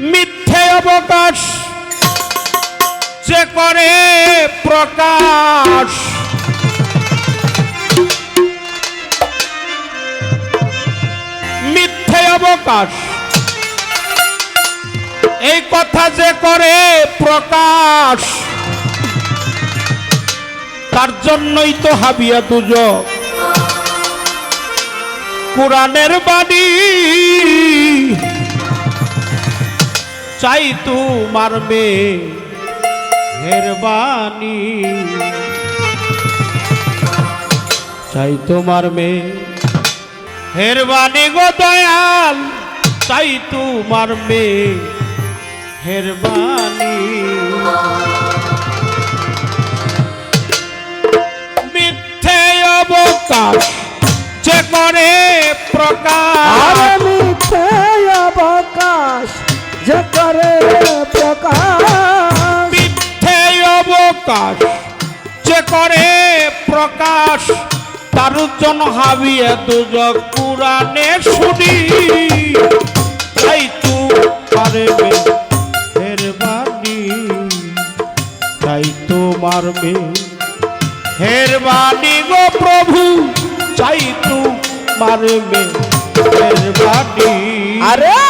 মিথ্যে অবকাশ, যে করে প্রকাশ। মিথ্যে অবকাশ, এই কথা যে করে প্রকাশ, তার জন্যই তো হাবিয়া তুজ কোরআনের বাণী চাই তোমার মেয়ে। হেরবানি চাই তোমার মেয়ে। হেরবানি গো দয়াল, চাই তোমার মেয়ে। হেরবানি মিথ্যে অবকাশ যে করে প্রকাশ। অবকাশ যে করে প্রকাশ তার জন্য হাবিয়ে দুজক পুরাণে শুনি। তাই তু পারবে হেরবানি, তাই তো মারবে হেরবানি গো প্রভু চাই তু মারবে হেরবানি। আরে!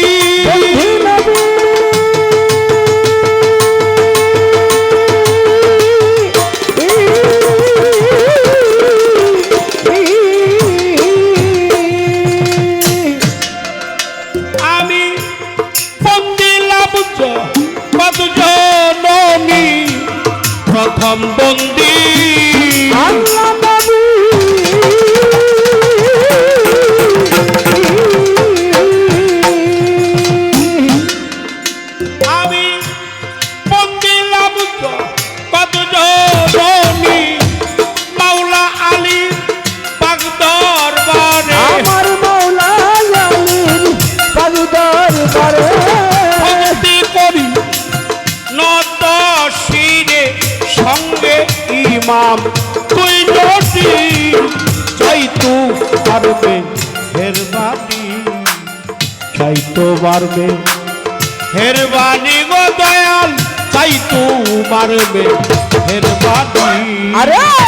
তুই নটি চাই তো পারবে হেরবানি চাই তো পারবে হেরবানি গো দয়াল চাই তো পারবে হেরবানি আরে!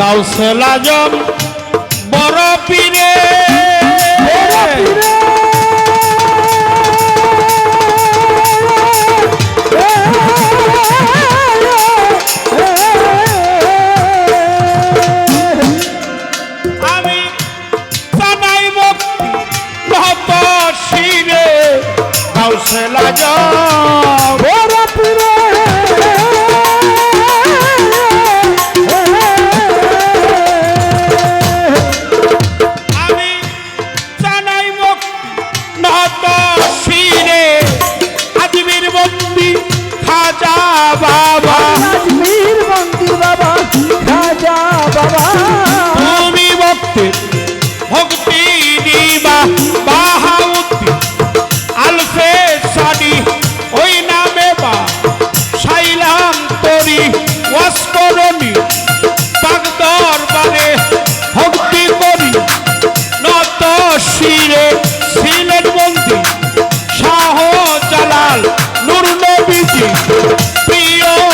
গাউসেল আজম বড় পীরে। খাজা বাবা। তুমি ভক্তের ভক্তি দিবা বাহাউদ্দিন আলফে সাদি ওই নামে বা সাইলাম তরি ওয়াসকরণী বাগদর বারে ভক্তি করি। নত শিরে সিলেট বন্দি শাহ জালাল নুর নবীজি প্রিয়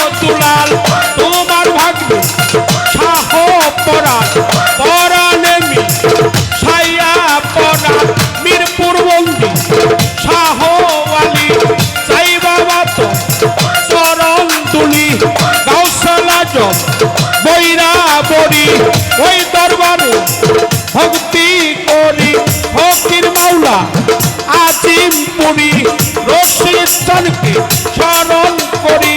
আজিম পুরী রশিদ চালকে স্মরণ করি।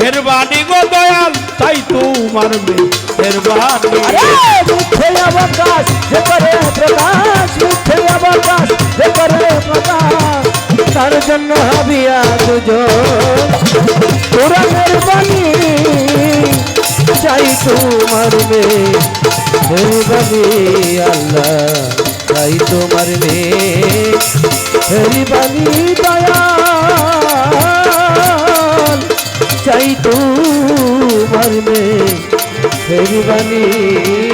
মেহরবানি গো দয়াল, তাই তোমার মেহরবানি আরে মিথ্যে অবকাশ যে করে প্রকাশ মিথ্যে অবকাশ যে তার জন্য হাবিয়া দুজন কোরআনের বাণী চাই তোমার মে বাণী আল্লাহ চাই তোমার মে বাণী দয়াল। চাই তোমার মে বাণী